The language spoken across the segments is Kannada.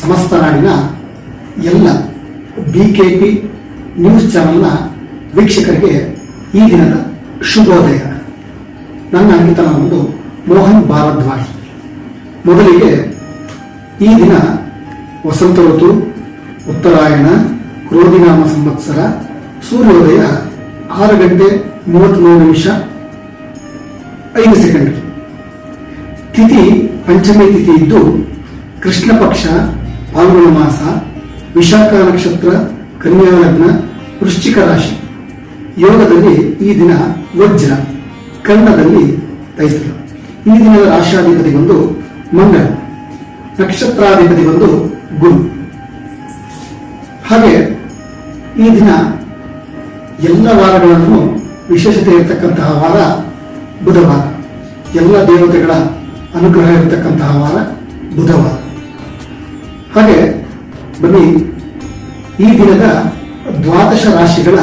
ಸಮಸ್ತ ನಾಡಿನ ಎಲ್ಲ ಬಿ ಕೆ ಪಿ ನ್ಯೂಸ್ ಚಾನೆಲ್ನ ವೀಕ್ಷಕರಿಗೆ ಈ ದಿನದ ಶುಭೋದಯ. ನನ್ನ ಅಂಕಿತನ ಒಂದು ಮೋಹನ್ ಭಾರದ್ವಾಜ್. ಮೊದಲಿಗೆ ಈ ದಿನ ವಸಂತ ಋತು, ಉತ್ತರಾಯಣ ಕ್ರೋಧಿನಾಮ ಸಂವತ್ಸರ, ಸೂರ್ಯೋದಯ ಆರು ಗಂಟೆ ಮೂವತ್ತ್ಮೂರು ನಿಮಿಷ ಐದು ಸೆಕೆಂಡ್. ತಿಥಿ ಪಂಚಮಿ ತಿಥಿ ಇದ್ದು ಕೃಷ್ಣ ಪಕ್ಷ ಪಾಲ್ಗುಣ ಮಾಸ ವಿಶಾಖ ನಕ್ಷತ್ರ, ಕನ್ಯಾ ಲಗ್ನ, ವೃಶ್ಚಿಕ ರಾಶಿ. ಯೋಗದಲ್ಲಿ ಈ ದಿನ ವಜ್ರ ಕನ್ನಡದಲ್ಲಿ ತೈಸ್ತ್ರ ಈ ದಿನದ ರಾಶಿಯಾಧಿಪತಿ ಬಂದು ಮಂಗಳ ನಕ್ಷತ್ರಾಧಿಪತಿ ಬಂದು ಗುರು. ಹಾಗೆ ಈ ದಿನ ಎಲ್ಲ ವಾರಗಳನ್ನು ವಿಶೇಷತೆ ಇರತಕ್ಕಂತಹ ವಾರ ಬುಧವಾರ. ಎಲ್ಲ ದೇವತೆಗಳ ಅನುಗ್ರಹ ಇರತಕ್ಕಂತಹ ವಾರ ಬುಧವಾರ. ಹಾಗೆ ಬನ್ನಿ, ಈ ದಿನದ ದ್ವಾದಶ ರಾಶಿಗಳ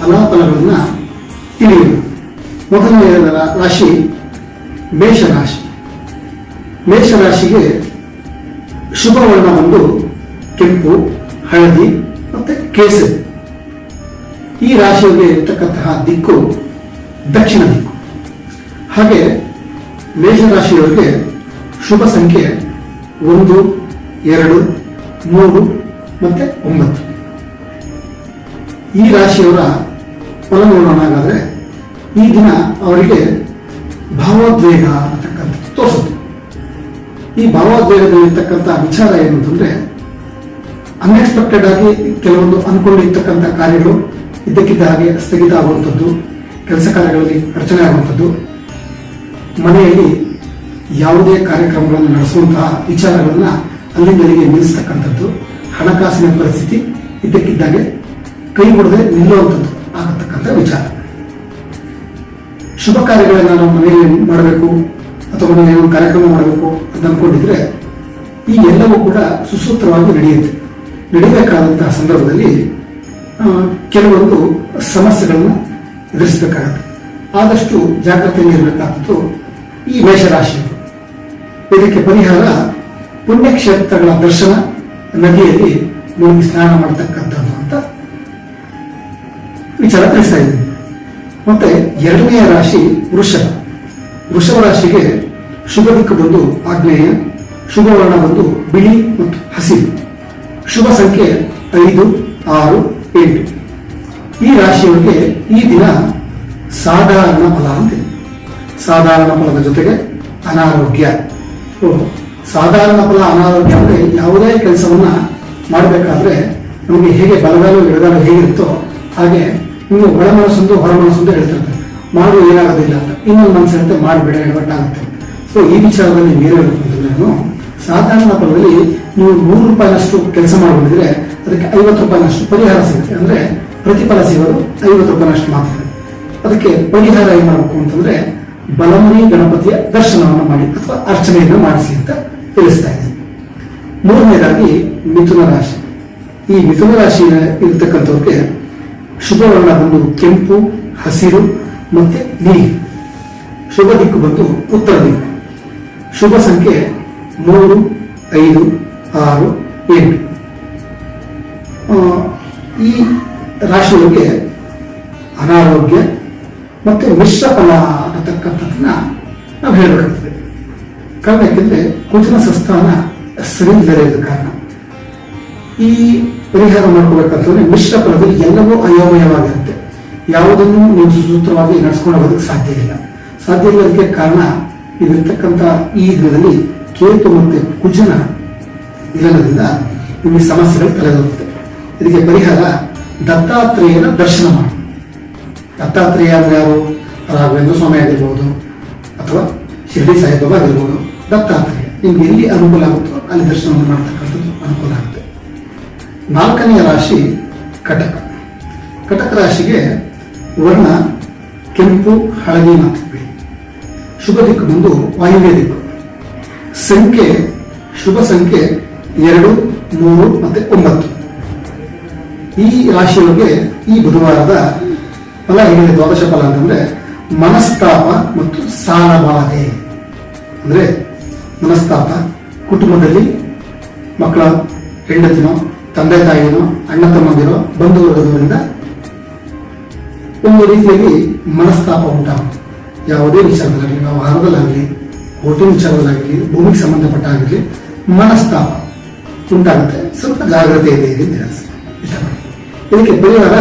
ಫಲಾಫಲಗಳನ್ನ ತಿಳಿಯೋಣ. ಮೊದಲನೆಯ ರಾಶಿ ಮೇಷರಾಶಿ ಮೇಷರಾಶಿಗೆ ಶುಭ ವರ್ಣ ಒಂದು ಕೆಂಪು, ಹಳದಿ ಮತ್ತೆ ಕೇಸರಿ. ಈ ರಾಶಿಯಲ್ಲಿ ಇರತಕ್ಕಂತಹ ದಿಕ್ಕು ದಕ್ಷಿಣ ದಿಕ್ಕು. ಹಾಗೆ ಮೇಷರಾಶಿಯವರಿಗೆ ಶುಭ ಸಂಖ್ಯೆ ಒಂದು ಎರಡು, ಮೂರು, ಮತ್ತೆ ಒಂಬತ್ತು. ಈ ರಾಶಿಯವರ ಫಲ ನೋಡೋಣ ಈ ದಿನ ಅವರಿಗೆ ಭಾವೋದ್ವೇಗ ಅಂತಕ್ಕಂಥದ್ದು ತೋರಿಸುತ್ತೆ. ಈ ಭಾವೋದ್ವೇಗದಲ್ಲಿರ್ತಕ್ಕಂಥ ವಿಚಾರ ಏನು ಅಂತಂದ್ರೆ ಅನ್ಎಕ್ಸ್ಪೆಕ್ಟೆಡ್ ಆಗಿ ಕೆಲವೊಂದು ಅನ್ಕೊಂಡಿರ್ತಕ್ಕಂಥ ಕಾರ್ಯಗಳು, ಇದ್ದಕ್ಕಿದ್ದ ಹಾಗೆ ಸ್ಥಗಿತ ಆಗುವಂಥದ್ದು ಕೆಲಸ ಕಾರ್ಯಗಳಲ್ಲಿ ಅಡಚಣೆ ಆಗುವಂಥದ್ದು, ಮನೆಯಲ್ಲಿ ಯಾವುದೇ ಕಾರ್ಯಕ್ರಮಗಳನ್ನು ನಡೆಸುವಂತಹ ವಿಚಾರಗಳನ್ನ ಅಲ್ಲಿಂದಲ್ಲಿಗೆ ನಿಲ್ಲಿಸ್ತಕ್ಕಂಥದ್ದು, ಹಣಕಾಸಿನ ಪರಿಸ್ಥಿತಿ ಇದ್ದಕ್ಕಿದ್ದಾಗೆ ಕೈ ಬಿಡದೆ ನಿಲ್ಲುವಂಥದ್ದು ಆಗತಕ್ಕಂಥ ವಿಚಾರ. ಶುಭ ಕಾರ್ಯಗಳನ್ನ ನಾವು ಮನೆಯಲ್ಲಿ ಮಾಡಬೇಕು, ಅಥವಾ ಮನೆಯಲ್ಲಿ ಒಂದು ಕಾರ್ಯಕ್ರಮ ಮಾಡಬೇಕು ಅಂತ ಅನ್ಕೊಂಡಿದ್ರೆ, ಈ ಎಲ್ಲವೂ ಕೂಡ ಸುಸೂತ್ರವಾಗಿ ನಡೆಯುತ್ತೆ. ನಡಿಬೇಕಾದಂತಹ ಸಂದರ್ಭದಲ್ಲಿ ಕೆಲವೊಂದು ಸಮಸ್ಯೆಗಳನ್ನ ಎದುರಿಸಬೇಕಾಗತ್ತೆ. ಆದಷ್ಟು ಜಾಗ್ರತೆಯಲ್ಲಿ ಇರಬೇಕಾದದ್ದು ಈ ಮೇಷರಾಶಿಯವರು. ಇದಕ್ಕೆ ಪರಿಹಾರ ಪುಣ್ಯಕ್ಷೇತ್ರಗಳ ದರ್ಶನ ನದಿಯಲ್ಲಿ ಮುಳುಗಿ ಸ್ನಾನ ಮಾಡತಕ್ಕಂಥದ್ದು ಅಂತ ವಿಚಾರ ತಿಳಿಸ್ತಾ ಇದ್ದೀನಿ. ಮತ್ತೆ ಎರಡನೆಯ ರಾಶಿ ವೃಷಭ. ವೃಷಭ ರಾಶಿಗೆ ಶುಭ ದಿಕ್ಕು ಬಂದು ಆಗ್ನೇಯ ಶುಭವರ್ಣ ಬಂದು ಬಿಳಿ ಮತ್ತು ಹಸಿರು. ಶುಭ ಸಂಖ್ಯೆ ಐದು, ಆರು, ಎಂಟು. ಈ ರಾಶಿಯವರಿಗೆ ಈ ದಿನ ಸಾಧಾರಣ ಫಲ ಅಂತಿದೆ ಸಾಧಾರಣ ಫಲದ ಜೊತೆಗೆ ಅನಾರೋಗ್ಯ. ಸಾಧಾರಣ ಫಲ ಅನಾರೋಗ್ಯ ಅಂದರೆ ಯಾವುದೇ ಕೆಲಸವನ್ನು ಮಾಡಬೇಕಾದ್ರೆ ನಮಗೆ ಹೇಗೆ ಬಲಗಾಲು, ಎಡಗಾಲು ಹೇಗಿರುತ್ತೋ ಹಾಗೆ ನೀವು ಒಳ ಮನಸ್ಸೊಂದು ಹೊರ ಮನಸ್ಸೊಂದು ಹೇಳ್ತಿರ್ತಾರೆ ಮಾಡು ಏನಾಗೋದಿಲ್ಲ ಅಂತ. ಇನ್ನೊಂದು ಮನಸ್ಸಿರುತ್ತೆ ಮಾಡಬೇಡ ಎಡವಟ್ಟಾಗುತ್ತೆ. ಸೊ ಈ ವಿಚಾರದಲ್ಲಿ ನೀರು ಹೇಳಬೇಕು ಹೇಳ್ಬೇಕು ನಾನು. ಸಾಧಾರಣ ಫಲದಲ್ಲಿ ನೀವು ನೂರು ರೂಪಾಯಿನಷ್ಟು ಕೆಲಸ ಮಾಡಿದ್ರೆ ಅದಕ್ಕೆ ಐವತ್ತು ರೂಪಾಯಿನಷ್ಟು ಪರಿಹಾರ ಸಿಗುತ್ತೆ. ಅಂದರೆ ಪ್ರತಿಫಲ ಸಿಗೋದು ಐವತ್ತು ರೂಪಾಯಿನಷ್ಟು ಮಾತ್ರ. ಅದಕ್ಕೆ ಪರಿಹಾರ ಏನು ಮಾಡಬೇಕು ಅಂತಂದ್ರೆ ಬಲಮುನಿ ಗಣಪತಿಯ ದರ್ಶನವನ್ನು ಮಾಡಿ ಅಥವಾ ಅರ್ಚನೆಯನ್ನು ಮಾಡಿಸಿ ಅಂತ ತಿಳಿಸ್ತಾ ಇದೆ. ಮೂರನೇದಾಗಿ ಮಿಥುನ ರಾಶಿ. ಈ ಮಿಥುನ ರಾಶಿ ಇರತಕ್ಕಂಥವ್ರಿಗೆ ಶುಭ ವರ್ಣ ಬಂದು ಕೆಂಪು, ಹಸಿರು ಮತ್ತೆ ನೀಲಿ. ಶುಭ ದಿಕ್ಕು ಬಂದು ಉತ್ತರ ದಿಕ್ಕು. ಶುಭ ಸಂಖ್ಯೆ ಮೂರು, ಐದು, ಆರು, ಎಂಟು. ಈ ರಾಶಿಯವರಿಗೆ ಅನಾರೋಗ್ಯ ಮತ್ತು ಮಿಶ್ರ ಫಲ ಅನ್ನತಕ್ಕಂಥದ್ದನ್ನ ನಾವು ಹೇಳಬೇಕಾಗ್ತದೆ ಕಾರಣ ಯಾಕೆಂದ್ರೆ ಕುಜನ ಸಂಸ್ಥಾನ ಸರಿ ಇಲ್ಲದೆ ಕಾರಣ. ಈ ಪರಿಹಾರ ಮಾಡ್ಕೋಬೇಕಂತಂದ್ರೆ ಮಿಶ್ರ ಫಲದಲ್ಲಿ ಎಲ್ಲವೂ ಅಯೋಮಯವಾಗಿರುತ್ತೆ. ಯಾವುದನ್ನು ನೀವು ಸುಸೂತ್ರವಾಗಿ ನಡೆಸ್ಕೊಂಡು ಹೋಗೋದಕ್ಕೆ ಸಾಧ್ಯ ಇಲ್ಲ. ಸಾಧ್ಯ ಇಲ್ಲದಕ್ಕೆ ಕಾರಣ ಇದಿರ್ತಕ್ಕಂಥ ಈ ದಿನದಲ್ಲಿ ಕೇತು ಮತ್ತೆ ಕುಜನ ನಿಲನದಿಂದ ನಿಮಗೆ ಸಮಸ್ಯೆಗಳು ತಲೆದೋಗುತ್ತೆ ಇದಕ್ಕೆ ಪರಿಹಾರ ದತ್ತಾತ್ರೇಯನ ದರ್ಶನ ಮಾಡಿ. ದತ್ತಾತ್ರೇಯ ಯಾರು? ರಾಘವೇಂದ್ರ ಸ್ವಾಮಿ ಆಗಿರ್ಬೋದು ಅಥವಾ ಶಿರ್ಡಿ ಸಾಯಿಬಾಬಾ ಆಗಿರ್ಬೋದು. ದತ್ತಾತ್ರೇಯ ನಿಮ್ಗೆ ಎಲ್ಲಿ ಅನುಕೂಲ ಆಗುತ್ತೋ ಅಲ್ಲಿ ದರ್ಶನವನ್ನು ಮಾಡ್ತಕ್ಕಂಥದ್ದು ಅನುಕೂಲ ಆಗುತ್ತೆ. ನಾಲ್ಕನೆಯ ರಾಶಿ ಕಟಕ. ಕಟಕ ರಾಶಿಗೆ ವರ್ಣ, ಕೆಂಪು, ಹಳದಿ ಬಿಳಿ ಶುಭ ದಿಕ್ಕು ಬಂದು ವಾಯುವ್ಯ ದಿಕ್ಕು. ಸಂಖ್ಯೆ, ಶುಭ ಸಂಖ್ಯೆ ಎರಡು, ಮೂರು ಮತ್ತೆ ಒಂಬತ್ತು. ಈ ರಾಶಿಯೊಳಗೆ ಈ ಬುಧವಾರದ ಫಲ ಏನಿದೆ ದ್ವಾದಶ ಫಲ ಅಂತಂದ್ರೆ ಮನಸ್ತಾಪ ಮತ್ತು ಸಾಲ ಬಾಧೆ ಅಂದ್ರೆ ಮನಸ್ತಾಪ ಕುಟುಂಬದಲ್ಲಿ ಮಕ್ಕಳ ಹೆಂಡತಿನೋ, ತಂದೆ ತಾಯಿನೋ, ಅಣ್ಣ ತಮ್ಮಂದಿರೋ ಬಂಧು ವರ್ಗದವರಿಂದ ಒಂದು ರೀತಿಯಲ್ಲಿ ಮನಸ್ತಾಪ ಉಂಟಾಗುತ್ತೆ ಯಾವುದೇ ವಿಚಾರದಲ್ಲಾಗಲಿ ವ್ಯವಹಾರದಲ್ಲಾಗಲಿ ಹೋಟೆಲ್ ವಿಚಾರದಲ್ಲಾಗಲಿ, ಭೂಮಿಗೆ ಸಂಬಂಧಪಟ್ಟ ಆಗಲಿ ಮನಸ್ತಾಪ ಉಂಟಾಗುತ್ತೆ ಸ್ವಲ್ಪ ಜಾಗ್ರತೆ ಇದೆ ಅಂತ. ಇಷ್ಟಪಡ್ತೀನಿ. ಇದಕ್ಕೆ ಪರಿಹಾರ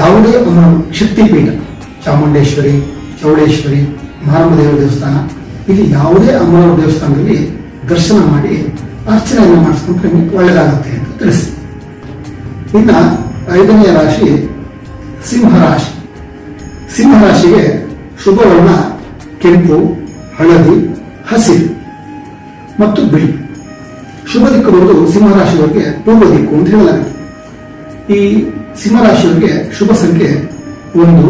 ಯಾವುದೇ ಒಂದು ಶಕ್ತಿಪೀಠ, ಚಾಮುಂಡೇಶ್ವರಿ, ಚೌಡೇಶ್ವರಿ ಮಾರಮ್ಮದೇವರ ದೇವಸ್ಥಾನ. ಇಲ್ಲಿ ಯಾವುದೇ ಅಮ್ಮನವರ ದೇವಸ್ಥಾನದಲ್ಲಿ ದರ್ಶನ ಮಾಡಿ ಅರ್ಚನೆಯನ್ನು ಮಾಡಿಸ್ಕೊಂಡ್ರೆ ನಿಮಗೆ ಒಳ್ಳೆಯದಾಗುತ್ತೆ ಅಂತ ತಿಳಿಸಿ. ಇನ್ನ ಐದನೆಯ ರಾಶಿ ಸಿಂಹರಾಶಿ. ಸಿಂಹರಾಶಿಗೆ ಶುಭ ವರ್ಣ ಕೆಂಪು, ಹಳದಿ, ಹಸಿರು ಮತ್ತು ಬಿಳಿ. ಶುಭ ದಿಕ್ಕು ಬರುವುದು ಸಿಂಹರಾಶಿಯವರಿಗೆ ಪೂರ್ವ ದಿಕ್ಕು ಅಂತ ಹೇಳಲಾಗಿದೆ. ಈ ಸಿಂಹರಾಶಿಯವರಿಗೆ ಶುಭ ಸಂಖ್ಯೆ ಒಂದು,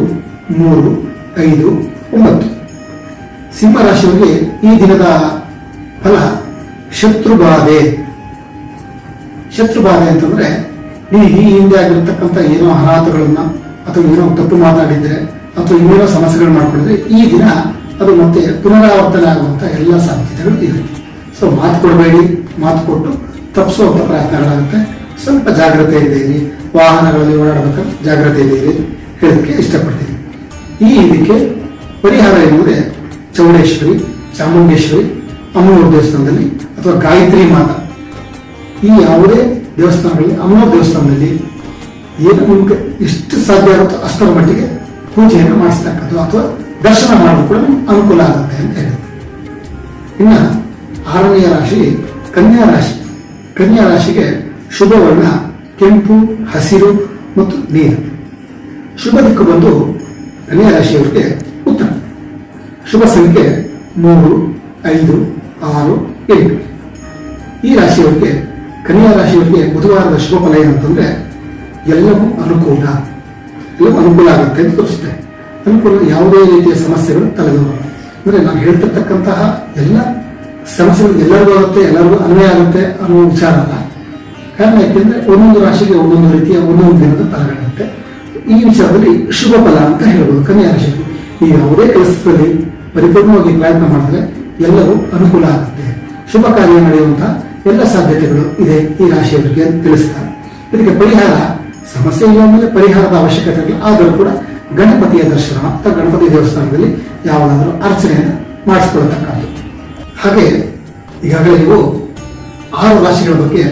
ಮೂರು, ಐದು, ಒಂಬತ್ತು. ಸಿಂಹರಾಶಿಯವರಿಗೆ ಈ ದಿನದ ಫಲ ಶತ್ರುಬಾಧೆ. ಶತ್ರುಬಾಧೆ ಅಂತಂದ್ರೆ ನೀವು ಈ ಹಿಂದೆ ಆಗಿರ್ತಕ್ಕಂಥ ಏನೋ ಅನಾಹುತಗಳನ್ನ ಅಥವಾ ಏನೋ ತಪ್ಪು ಮಾತಾಡಿದ್ರೆ ಅಥವಾ ಇನ್ನೇನೋ ಸಮಸ್ಯೆಗಳು ಮಾಡ್ಕೊಂಡಿದ್ರೆ ಈ ದಿನ ಅದು ಮತ್ತೆ ಪುನರಾವರ್ತನೆ ಆಗುವಂಥ ಎಲ್ಲ ಸಾಧ್ಯತೆಗಳು ಇದೆ. ಸೊ ಮಾತು ಕೊಡಬೇಡಿ, ಮಾತು ಕೊಟ್ಟು ತಪ್ಪಿಸುವಂತ ಪ್ರಯತ್ನಗಳಾಗುತ್ತೆ. ಸ್ವಲ್ಪ ಜಾಗ್ರತೆ ಇರಿ ವಾಹನಗಳಲ್ಲಿ ಓಡಾಡಬೇಕಾದ್ರೆ ಜಾಗ್ರತೆ ಇದ್ದೀರಿ ಹೇಳೋದಕ್ಕೆ ಇಷ್ಟಪಡ್ತೀನಿ. ಈ ಇದಕ್ಕೆ ಪರಿಹಾರ ಎನ್ನುವುದೇ ಚೌಡೇಶ್ವರಿ, ಚಾಮುಂಡೇಶ್ವರಿ ಅಮ್ಮನವ್ರ ದೇವಸ್ಥಾನದಲ್ಲಿ ಅಥವಾ ಗಾಯತ್ರಿ ಮಾತಾ. ಈ ಯಾವುದೇ ದೇವಸ್ಥಾನಗಳಲ್ಲಿ ಅಮ್ಮನವ್ರ ದೇವಸ್ಥಾನದಲ್ಲಿ ಏನು ನಿಮ್ಗೆ ಎಷ್ಟು ಸಾಧ್ಯ ಆಗುತ್ತೋ ಅಷ್ಟರ ಮಟ್ಟಿಗೆ ಪೂಜೆಯನ್ನು ಮಾಡಿಸ್ತಕ್ಕದ್ದು ಅಥವಾ ದರ್ಶನ ಮಾಡೋದು ಕೂಡ ಅನುಕೂಲ ಆಗುತ್ತೆ ಅಂತ ಹೇಳಿ ಇನ್ನ ಆರನೆಯ ರಾಶಿ ಕನ್ಯಾ ರಾಶಿ. ಕನ್ಯಾ ರಾಶಿಗೆ ಶುಭ ವರ್ಣ ಕೆಂಪು, ಹಸಿರು ಮತ್ತು ನೀರು ಶುಭ ದಿಕ್ಕು ಬಂದು ಕನ್ಯಾ ರಾಶಿಯವರಿಗೆ ಶುಭ ಸಂಖ್ಯೆ ಮೂರು, ಐದು, ಆರು, ಎಂಟು. ಈ ರಾಶಿಯವರಿಗೆ, ಕನ್ಯಾ ರಾಶಿಯವರಿಗೆ ಬುಧವಾರದ ಶುಭ ಫಲ ಏನಂತಂದ್ರೆ ಎಲ್ಲವೂ ಅನುಕೂಲ. ಎಲ್ಲವೂ ಅನುಕೂಲ ಆಗುತ್ತೆ ಅಂತ ತೋರಿಸುತ್ತೆ. ಅನುಕೂಲ ಯಾವುದೇ ರೀತಿಯ ಸಮಸ್ಯೆಗಳು ತಲೆದೋರಲ್ಲ ಅಂದ್ರೆ ನಾನು ಹೇಳ್ತಿರ್ತಕ್ಕಂತಹ ಎಲ್ಲ ಸಮಸ್ಯೆಗಳು ಎಲ್ಲರಿಗೂ ಆಗುತ್ತೆ, ಎಲ್ಲರಿಗೂ ಅನ್ವಯ ಆಗುತ್ತೆ ಅನ್ನೋ ವಿಚಾರ ಅಲ್ಲ. ಕಾರಣ ಯಾಕೆಂದ್ರೆ ಒಂದೊಂದು ರಾಶಿಗೆ ಒಂದೊಂದು ರೀತಿಯ ಒಂದೊಂದು ದಿನದ ಫಲಗಳಿರುತ್ತೆ ಈ ವಿಚಾರದಲ್ಲಿ ಶುಭ ಫಲ ಅಂತ ಹೇಳ್ಬೋದು ಕನ್ಯಾ ರಾಶಿ ಈ ಯಾವುದೇ ಕೆಲಸದಲ್ಲಿ ಪರಿಪೂರ್ಣವಾಗಿ ಪ್ರಯತ್ನ ಮಾಡಿದ್ರೆ ಎಲ್ಲವೂ ಅನುಕೂಲ ಆಗುತ್ತೆ. ಶುಭ ಕಾರ್ಯ ನಡೆಯುವಂತಹ ಎಲ್ಲ ಸಾಧ್ಯತೆಗಳು ಇದೆ ಈ ರಾಶಿಯವರಿಗೆ ತಿಳಿಸ್ತಾರೆ ಇದಕ್ಕೆ ಪರಿಹಾರ ಸಮಸ್ಯೆ ಇಲ್ಲ ಅಂದ್ರೆ ಪರಿಹಾರದ ಅವಶ್ಯಕತೆ ಇಲ್ಲ ಆದರೂ ಕೂಡ ಗಣಪತಿಯ ದರ್ಶನ ಅಥವಾ ಗಣಪತಿ ದೇವಸ್ಥಾನದಲ್ಲಿ ಯಾವುದಾದ್ರೂ ಅರ್ಚನೆಯನ್ನು ಮಾಡಿಸ್ಕೊಳ್ತಕ್ಕಂಥದ್ದು. ಹಾಗೆ ಈಗಾಗಲೇ ನೀವು ಆರು ರಾಶಿಗಳ ಬಗ್ಗೆ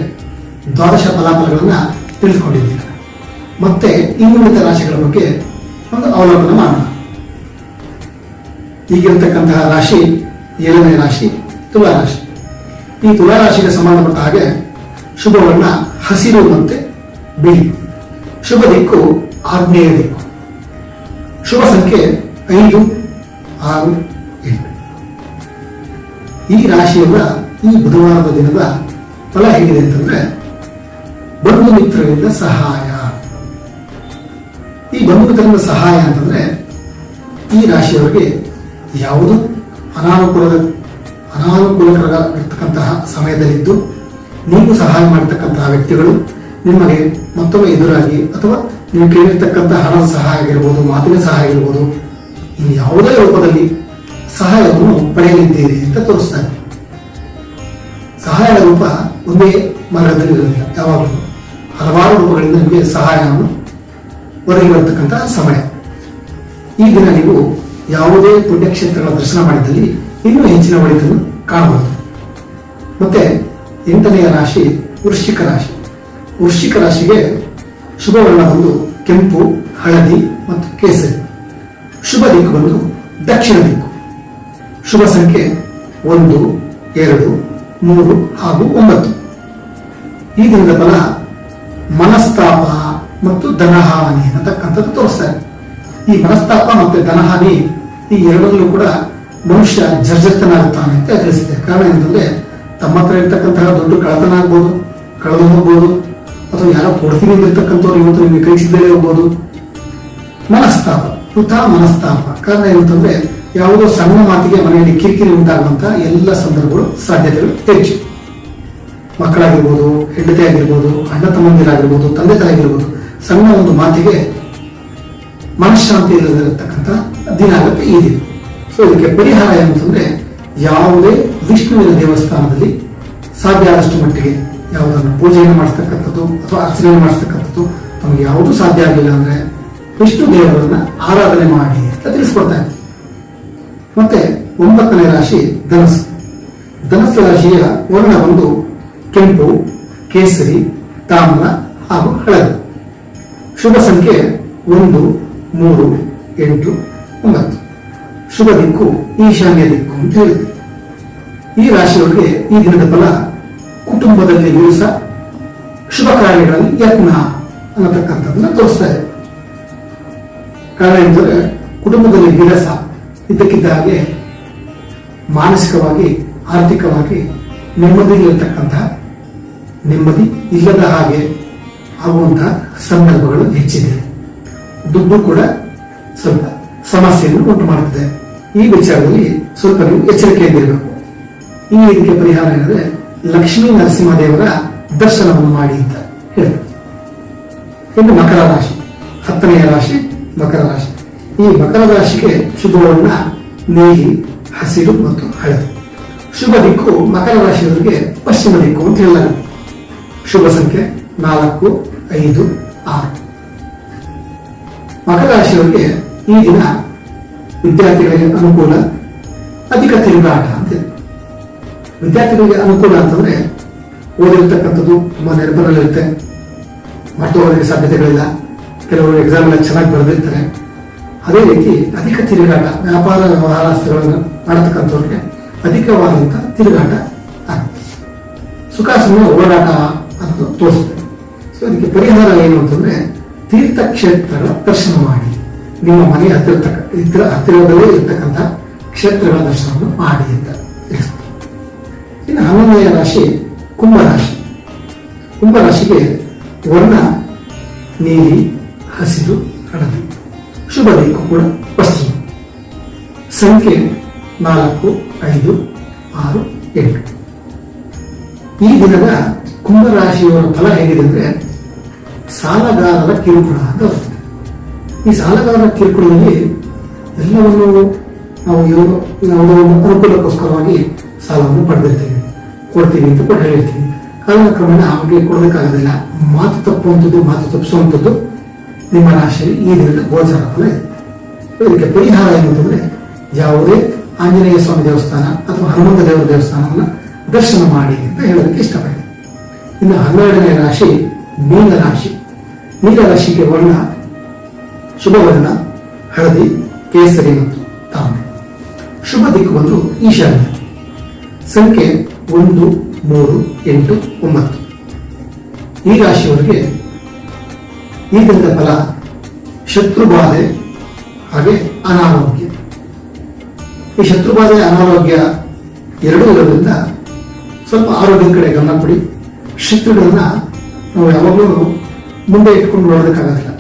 ದ್ವಾದಶ ಫಲಾಫಲಗಳನ್ನ ತಿಳಿದುಕೊಂಡಿದ್ದೀರ. ಮತ್ತೆ ಇನ್ನುಳಿದ ರಾಶಿಗಳ ಬಗ್ಗೆ ಒಂದು ಅವಲೋಕನ ಮಾಡೋಣ. ಈಗಿರತಕ್ಕಂತಹ ರಾಶಿ ಏಳನೇ ರಾಶಿ ತುಲಾ ರಾಶಿ. ಈ ತುಲಾ ರಾಶಿಗೆ ಸಂಬಂಧಪಟ್ಟ ಹಾಗೆ ಶುಭ ವರ್ಣ ಹಸಿರು ಮತ್ತೆ ಬಿಳಿ. ಶುಭ ದಿಕ್ಕು ಆಗ್ನೇಯ ದಿಕ್ಕು. ಶುಭ ಸಂಖ್ಯೆ ಐದು, ಆರು, ಎಂಟು. ಈ ರಾಶಿಯವರ ಈ ಬುಧವಾರದ ದಿನದ ಫಲ ಹೇಗಿದೆ ಅಂತಂದ್ರೆ ಬಂಧು ಮಿತ್ರರಿಂದ ಸಹಾಯ. ಈ ಬಂಧು ಮಿತ್ರರಿಂದ ಸಹಾಯ ಅಂತಂದ್ರೆ ಈ ರಾಶಿಯವರಿಗೆ ಯಾವುದು ಅನಾನುಕೂಲದ ಅನಾನುಕೂಲಕರವಾಗಿರ್ತಕ್ಕಂತಹ ಸಮಯದಲ್ಲಿದ್ದು ನೀವು ಸಹಾಯ ಮಾಡತಕ್ಕಂತಹ ವ್ಯಕ್ತಿಗಳು ನಿಮಗೆ ಮತ್ತೊಮ್ಮೆ ಎದುರಾಗಿ ಅಥವಾ ನೀವು ಕೇಳಿರ್ತಕ್ಕಂಥ ಹಣದ ಸಹಾಯ ಆಗಿರ್ಬೋದು, ಮಾತಿನ ಸಹಾಯ ಆಗಿರ್ಬೋದು, ಇನ್ನು ಯಾವುದೇ ರೂಪದಲ್ಲಿ ಸಹಾಯವನ್ನು ಪಡೆಯಲಿದ್ದೀರಿ ಅಂತ ತೋರಿಸ್ತಾರೆ. ಸಹಾಯದ ರೂಪ ಒಂದೇ ಮಾರ್ಗದಲ್ಲಿ ಇರಲಿಲ್ಲ. ಯಾವಾಗಲೂ ಹಲವಾರು ರೂಪಗಳಿಂದ ನಿಮಗೆ ಸಹಾಯವನ್ನು ಒದಗಿ ಬರತಕ್ಕಂತಹ ಸಮಯ. ಈ ದಿನ ನೀವು ಯಾವುದೇ ಪುಣ್ಯಕ್ಷೇತ್ರಗಳ ದರ್ಶನ ಮಾಡಿದಲ್ಲಿ ಇನ್ನೂ ಹೆಚ್ಚಿನ ಒಳಿತನ್ನು ಕಾಣಬಹುದು. ಮತ್ತೆ ಎಂಟನೆಯ ರಾಶಿ ವೃಶ್ಚಿಕ ರಾಶಿ. ವೃಶ್ಚಿಕ ರಾಶಿಗೆ ಶುಭ ಬಂದು ಕೆಂಪು, ಹಳದಿ ಮತ್ತು ಕೇಸರಿ. ಶುಭ ದಿಕ್ಕು ಬಂದು ದಕ್ಷಿಣ ದಿಕ್ಕು. ಶುಭ ಸಂಖ್ಯೆ ಒಂದು, ಎರಡು, ಮೂರು ಹಾಗೂ ಒಂಬತ್ತು. ಈ ದಿನದ ಬಲ ಮನಸ್ತಾಪ ಮತ್ತು ಧನಹಾನಿ ಅನ್ನತಕ್ಕಂಥದ್ದು ತೋರಿಸ್ತಾರೆ. ಈ ಮನಸ್ತಾಪ ಮತ್ತು ಧನಹಾನಿ ಈ ಎರಡರಲ್ಲೂ ಕೂಡ ಮನುಷ್ಯ ಜರ್ಜರಿತನಾಗುತ್ತಾನೆ ಅಂತ ತಿಳಿಸಿದೆ. ಕಾರಣ ಏನಂತಂದ್ರೆ ತಮ್ಮ ಹತ್ರ ಇರ್ತಕ್ಕಂತಹ ದೊಡ್ಡ ಕಳತನ ಆಗ್ಬೋದು ಕಳೆದು ಹೋಗ್ಬೋದು ಅಥವಾ ಯಾರೋ ಕೊಡ್ತೀನಿ ಅಂದಿರ್ತಕ್ಕಂಥವ್ರು ಇವತ್ತು ನಿಮಗೆ ಕೈಸಿದ್ದೇ ಹೋಗ್ಬೋದು ಮನಸ್ತಾಪ, ವೃಥಾ ಮನಸ್ತಾಪ. ಕಾರಣ ಏನಂತಂದ್ರೆ ಯಾವುದೋ ಸಣ್ಣ ಮಾತಿಗೆ ಮನೆಯಲ್ಲಿ ಕಿರಿಕಿರಿ ಉಂಟಾಗುವಂತಹ ಎಲ್ಲ ಸಂದರ್ಭಗಳು ಸಾಧ್ಯತೆಗಳು ಹೆಚ್ಚು. ಮಕ್ಕಳಾಗಿರ್ಬೋದು ಹೆಂಡತಿ ಆಗಿರ್ಬೋದು ಅಣ್ಣ ತಮ್ಮಂದಿರಾಗಿರ್ಬೋದು, ತಂದೆ ತಾಯಿ ಆಗಿರ್ಬೋದು ಸಣ್ಣ ಒಂದು ಮಾತಿಗೆ ಮನಃಶಾಂತಿ ಇಲ್ಲದಿರತಕ್ಕಂಥ ದಿನ ಆಗುತ್ತೆ ಈ ದಿನ. ಸೊ ಇದಕ್ಕೆ ಪರಿಹಾರ ಏನಂತಂದ್ರೆ ಯಾವುದೇ ವಿಷ್ಣುವಿನ ದೇವಸ್ಥಾನದಲ್ಲಿ ಸಾಧ್ಯ ಆದಷ್ಟು ಮಟ್ಟಿಗೆ ಯಾವುದನ್ನು ಪೂಜೆಯನ್ನು ಮಾಡಿಸ್ತಕ್ಕಂಥದ್ದು ಅಥವಾ ಅರ್ಚನೆ ಮಾಡಿಸ್ತಕ್ಕಂಥದ್ದು ನಮಗೆ ಯಾವುದು ಸಾಧ್ಯ ಆಗಲಿಲ್ಲ ಅಂದ್ರೆ ವಿಷ್ಣು ದೇವರನ್ನ ಆರಾಧನೆ ಮಾಡಿ ಅಂತ ತಿಳಿಸ್ಕೊಡ್ತಾರೆ ಮತ್ತೆ ಒಂಬತ್ತನೇ ರಾಶಿ ಧನಸ್ಸು. ಧನಸ್ಸು ರಾಶಿಯ ವರ್ಣ ಒಂದು ಕೆಂಪು, ಕೇಸರಿ, ತಾಮ್ರ ಹಾಗೂ ಹಳದಿ. ಶುಭ ಸಂಖ್ಯೆ ಒಂದು ಮೂರು, ಎಂಟು, ಒಂಬತ್ತು. ಶುಭ ದಿಕ್ಕು, ಈಶಾನ್ಯ ದಿಕ್ಕು ಅಂತ ಹೇಳಿದೆ ಈ ರಾಶಿಯವರಿಗೆ ಈ ದಿನದ ಫಲ ಕುಟುಂಬದಲ್ಲಿ ದಿವಸ ಶುಭ ಕಾರ್ಯಗಳಲ್ಲಿ ಯತ್ನ ಅನ್ನತಕ್ಕಂಥದ್ದನ್ನ ತೋರಿಸ್ತಾ ಇದೆ. ಕಾರಣ ಎಂದರೆ ಕುಟುಂಬದಲ್ಲಿ ವಿರಸ ಇದ್ದಕ್ಕಿದ್ದ ಹಾಗೆ ಮಾನಸಿಕವಾಗಿ, ಆರ್ಥಿಕವಾಗಿ ನೆಮ್ಮದಿ ಇರತಕ್ಕಂತಹ, ನೆಮ್ಮದಿ ಇಲ್ಲದ ಹಾಗೆ ಆಗುವಂತಹ ಸಂದರ್ಭಗಳು ಹೆಚ್ಚಿದೆ. ದುಡ್ಡು ಕೂಡ ಸ್ವಲ್ಪ ಸಮಸ್ಯೆಯನ್ನು ಉಂಟು ಮಾಡುತ್ತದೆ. ಈ ವಿಚಾರದಲ್ಲಿ ಸ್ವಲ್ಪ ನೀವು ಎಚ್ಚರಿಕೆಯಿಂದಿರಬೇಕು ಈ ಇದಕ್ಕೆ ಪರಿಹಾರ ಏನಂದ್ರೆ ಲಕ್ಷ್ಮೀ ನರಸಿಂಹದೇವರ ದರ್ಶನವನ್ನು ಮಾಡಿ ಅಂತ ಹೇಳ್ತಾರೆ. ಇನ್ನು ಮಕರ ರಾಶಿ, ಹತ್ತನೆಯ ರಾಶಿ, ಮಕರ ರಾಶಿ. ಈ ಮಕರ ರಾಶಿಗೆ ಶುಭವನ್ನ ನೀಲಿ ಹಸಿರು ಮತ್ತು ಹಳದಿ. ಶುಭ ದಿಕ್ಕು ಮಕರ ರಾಶಿಯವರಿಗೆ ಪಶ್ಚಿಮ ದಿಕ್ಕು ಅಂತ ಹೇಳಲಾಗುತ್ತೆ. ಶುಭ ಸಂಖ್ಯೆ ನಾಲ್ಕು, ಐದು, ಆರು. ಮಕರ ರಾಶಿಯವರಿಗೆ ಈ ದಿನ ವಿದ್ಯಾರ್ಥಿಗಳಿಗೆ ಅನುಕೂಲ ಅಧಿಕ ತಿರುಗಾಟ ಅಂತ ವಿದ್ಯಾರ್ಥಿಗಳಿಗೆ ಅನುಕೂಲ ಅಂತಂದ್ರೆ ಓದಿರ್ತಕ್ಕಂಥದ್ದು ತುಂಬಾ ನೆನಪಿನಲ್ಲಿರುತ್ತೆ ಅವರಿಗೆ ಸಾಧ್ಯತೆಗಳಿಲ್ಲ. ಕೆಲವರು ಎಕ್ಸಾಮ್ ಎಲ್ಲ ಚೆನ್ನಾಗಿ ಬರೆದಿರ್ತಾರೆ. ಅದೇ ರೀತಿ ಅಧಿಕ ತಿರುಗಾಟ, ವ್ಯಾಪಾರ ವ್ಯವಹಾರಗಳನ್ನು ಮಾಡತಕ್ಕಂಥವ್ರಿಗೆ ಅಧಿಕವಾದಂಥ ತಿರುಗಾಟ ಸುಖಾಸನ ಓಡಾಟ ಅಂತ ತೋರಿಸುತ್ತೆ. ಸೊ ಅದಕ್ಕೆ ಪರಿಹಾರ ಏನು ಅಂತಂದ್ರೆ ತೀರ್ಥಕ್ಷೇತ್ರಗಳ ದರ್ಶನ ಮಾಡಿ. ನಿಮ್ಮ ಮನೆ ಹತ್ತಿರ ಇದ್ರ ಹತ್ತಿರದಲ್ಲೇ ಇರ್ತಕ್ಕಂಥ ಕ್ಷೇತ್ರಗಳ ದರ್ಶನವನ್ನು ಮಾಡಿ ಅಂತ ತಿಳಿಸ್ತಾರೆ ಇನ್ನು ಹನ್ನೊಂದನೆಯ ರಾಶಿ ಕುಂಭರಾಶಿ. ಕುಂಭರಾಶಿಗೆ ವರ್ಣ, ನೀಲಿ, ಹಸಿರು, ಹಳದಿ, ಶುಭ ದಿಕ್ಕು ಕೂಡ ಪಶ್ಚಿಮ ಸಂಖ್ಯೆ ನಾಲ್ಕು, ಐದು, ಆರು, ಎಂಟು. ಈ ದಿನದ ಕುಂಭರಾಶಿಯವರ ಫಲ ಹೇಗಿದೆ ಅಂದ್ರೆ ಸಾಲಗಾರರ ಕಿರುಕುಳ ಅಂತ ಬರ್ತದೆ. ಈ ಸಾಲಗಾರರ ಕಿರುಕುಳದಲ್ಲಿ ಎಲ್ಲವನ್ನು ನಾವು ಯಾವುದೋ ಒಂದು ಅನುಕೂಲಕ್ಕೋಸ್ಕರವಾಗಿ ಸಾಲವನ್ನು ಪಡೆದಿರ್ತೇವೆ. ಕೊಡ್ತೀವಿ ಅಂತ ಕೂಡ ಹೇಳಿರ್ತೀವಿ. ಕಾರಣ ಕ್ರಮೇಣ ಅವರಿಗೆ ಕೊಡೋದಕ್ಕಾಗೋದಿಲ್ಲ. ಮಾತು ತಪ್ಪುವಂಥದ್ದು, ಮಾತು ತಪ್ಪಿಸುವಂಥದ್ದು ನಿಮ್ಮ ರಾಶಿಯಲ್ಲಿ ಈ ದಿನದ ಗೋಚರ ಇದಕ್ಕೆ ಪರಿಹಾರ ಏನಂತಂದರೆ ಯಾವುದೇ ಆಂಜನೇಯ ಸ್ವಾಮಿ ದೇವಸ್ಥಾನ ಅಥವಾ ಹನುಮಂತ ದೇವರ ದೇವಸ್ಥಾನವನ್ನು ದರ್ಶನ ಮಾಡಿ ಅಂತ ಹೇಳೋದಕ್ಕೆ ಇಷ್ಟಪಡ್ತೀನಿ. ಇನ್ನು ಹನ್ನೆರಡನೇ ರಾಶಿ ಮೀನ ರಾಶಿ ಮೀನ ರಾಶಿಗೆ ವರ್ಣ ಶುಭ ವರ್ಣ ಹಳದಿ, ಕೇಸರಿ ಮತ್ತು ತಾಮ್ರ. ಶುಭ ದಿಕ್ಕು ಬಂದು ಈಶಾನ್ಯ. ಸಂಖ್ಯೆ ಒಂದು, ಮೂರು, ಎಂಟು, ಒಂಬತ್ತು. ಈ ರಾಶಿಯವರಿಗೆ ಈ ದಿನದ ಫಲ ಶತ್ರುಬಾಧೆ ಹಾಗೆ ಅನಾರೋಗ್ಯ. ಈ ಶತ್ರುಬಾಧೆ, ಅನಾರೋಗ್ಯ ಎರಡೂ ಇರೋದ್ರಿಂದ ಸ್ವಲ್ಪ ಆರೋಗ್ಯದ ಕಡೆ ಗಮನ ಕೊಡಿ. ಶತ್ರುಗಳನ್ನ ನಾವು ಯಾವಾಗಲೂ ಮುಂದೆ ಇಟ್ಕೊಂಡು ನೋಡೋದಕ್ಕಾಗೋದಿಲ್ಲ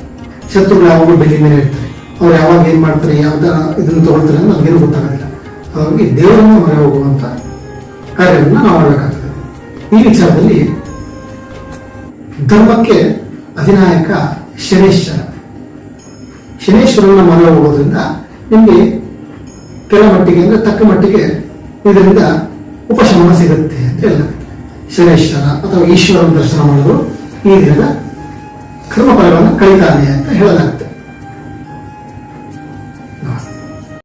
ಶತ್ರುಗಳು ಯಾವಾಗಲೂ ಬೆಲೆ ಮೇಲೆ ಇರ್ತಾರೆ. ಅವ್ರು ಯಾವಾಗ ಏನು ಮಾಡ್ತಾರೆ ಯಾವ್ದಾರ ಇದನ್ನು ತೊಗೊಳ್ತಾರೆ ಅಂತ ನಮಗೇನು ಗೊತ್ತಾಗೋದಿಲ್ಲ. ಹಾಗಾಗಿ ದೇವರನ್ನು ಮೊರೆ ಹೋಗುವಂಥ ಕಾರ್ಯವನ್ನು ನಾವು ಮಾಡಬೇಕಾಗ್ತದೆ. ಈ ವಿಚಾರದಲ್ಲಿ ಧರ್ಮಕ್ಕೆ ಅಧಿನಾಯಕ ಶನೇಶ್ವರ. ಶನೇಶ್ವರನ ಮೊರೆ ಹೋಗೋದ್ರಿಂದ ನಿಮಗೆ ಕೆಲ ಮಟ್ಟಿಗೆ ಅಂದರೆ ತಕ್ಕ ಮಟ್ಟಿಗೆ ಇದರಿಂದ ಉಪಶಮನ ಸಿಗುತ್ತೆ ಅಂತ ಹೇಳಲಾಗುತ್ತೆ ಶನೇಶ್ವರ ಅಥವಾ ಈಶ್ವರನ ದರ್ಶನ ಮಾಡೋದು ಈ ದಿನದ ಕರ್ಮಫಲಗಳನ್ನು ಕಳೀತಾನೆ ಅಂತ ಹೇಳಲಾಗುತ್ತೆ